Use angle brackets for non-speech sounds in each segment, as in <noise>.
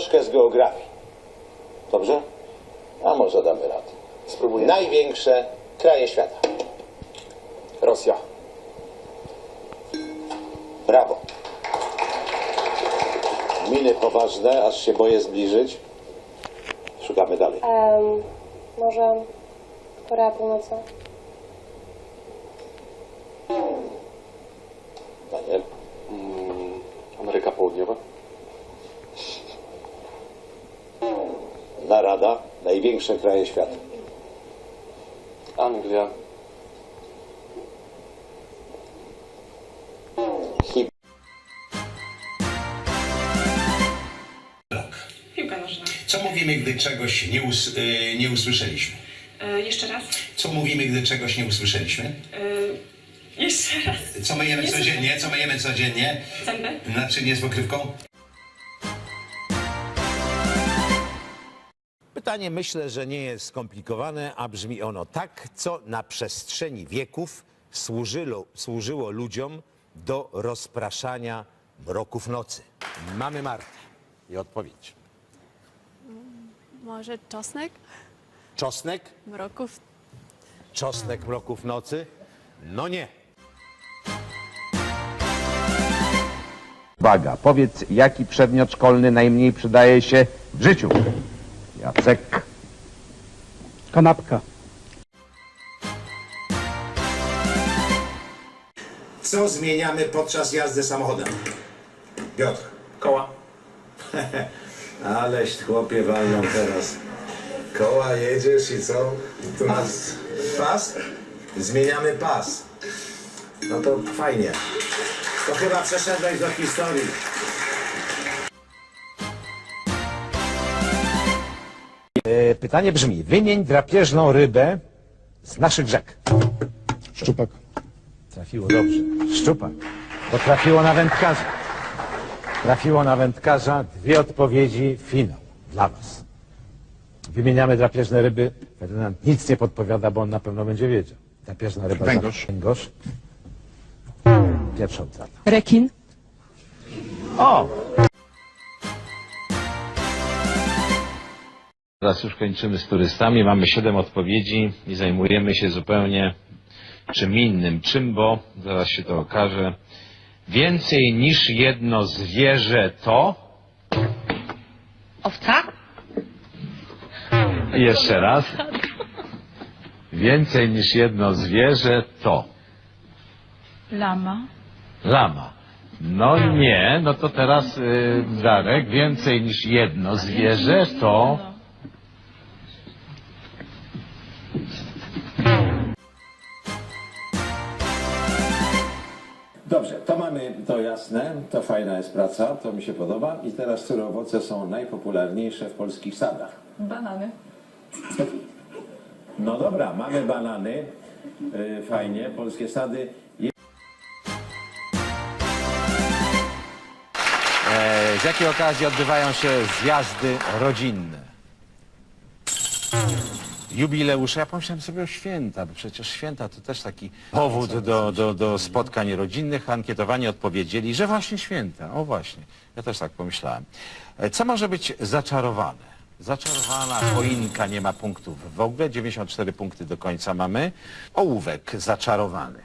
troszkę z geografii. Dobrze? A może damy radę. Spróbuję. Największe kraje świata. Rosja. Brawo. Miny poważne, aż się boję zbliżyć. Szukamy dalej. Em, może Korea Północna? Narada. Największe kraje świata. Anglia. Hip. Piłka nożna. Co mówimy, gdy czegoś nie, us y, nie usłyszeliśmy? E, jeszcze raz. Co mówimy, gdy czegoś nie usłyszeliśmy? E, jeszcze raz. Co myjemy codziennie? Co myjemy codziennie? Zęby. Naczynie z pokrywką? Pytanie myślę, że nie jest skomplikowane, a brzmi ono tak, co na przestrzeni wieków służyło, służyło ludziom do rozpraszania mroków nocy. Mamy Martę i odpowiedź. Może czosnek? Czosnek? Mroków? Czosnek mroków nocy? No nie. Uwaga, powiedz, jaki przedmiot szkolny najmniej przydaje się w życiu? Jacek. Kanapka. Co zmieniamy podczas jazdy samochodem? Piotr. Koła. <laughs> Aleś chłopie walną teraz. Koła jedziesz i co? Tu nas pas? Zmieniamy pas. No to fajnie. To chyba przeszedłeś do historii. Pytanie brzmi, wymień drapieżną rybę z naszych rzek. Szczupak. Trafiło dobrze. Szczupak. To trafiło na wędkarza. Trafiło na wędkarza. Dwie odpowiedzi. Finał. Dla was. Wymieniamy drapieżne ryby. Ferdynand nic nie podpowiada, bo on na pewno będzie wiedział. Drapieżna ryba. Węgorz. Węgorz. Pierwsza utrata. Rekin? O! Teraz już kończymy z turystami. Mamy siedem odpowiedzi i zajmujemy się zupełnie czym innym. Czym, bo zaraz się to okaże. Więcej niż jedno zwierzę to. Owca? Jeszcze raz. Więcej niż jedno zwierzę to. Lama. Lama. No nie, no to teraz y, Darek. Więcej niż jedno zwierzę to. Dobrze, to mamy to jasne, to fajna jest praca, to mi się podoba. I teraz, które owoce są najpopularniejsze w polskich sadach? Banany. No dobra, mamy banany, yy, fajnie, polskie sady. E, z jakiej okazji odbywają się zjazdy rodzinne? Jubileusze, ja pomyślałem sobie o święta, bo przecież święta to też taki powód do, do, do spotkań rodzinnych. Ankietowani odpowiedzieli, że właśnie święta. O właśnie, ja też tak pomyślałem. E, Co może być zaczarowane? Zaczarowana choinka nie ma punktów w ogóle, 94 punkty do końca mamy. Ołówek zaczarowany.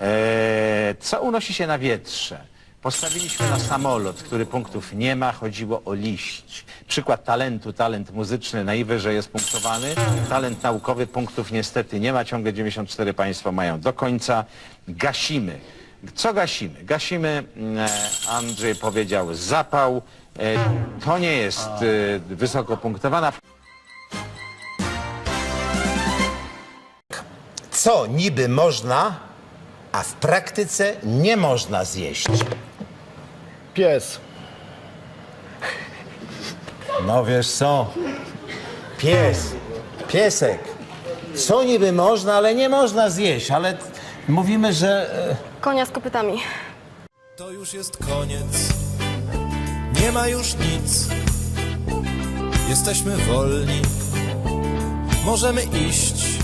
E, co unosi się na wietrze? Postawiliśmy na samolot, który punktów nie ma, chodziło o liść. Przykład talentu, talent muzyczny najwyżej jest punktowany, talent naukowy punktów niestety nie ma, ciągle 94 państwo mają do końca. Gasimy. Co gasimy? Gasimy, mm, e, Andrzej powiedział, zapał. E, To nie jest e, wysoko punktowana. Co niby można, a w praktyce nie można zjeść? Pies. No wiesz co? Pies, piesek. Co niby można, ale nie można zjeść, ale t- mówimy, że... e, Konia z kopytami. To już jest koniec. Nie ma już nic. Jesteśmy wolni. Możemy iść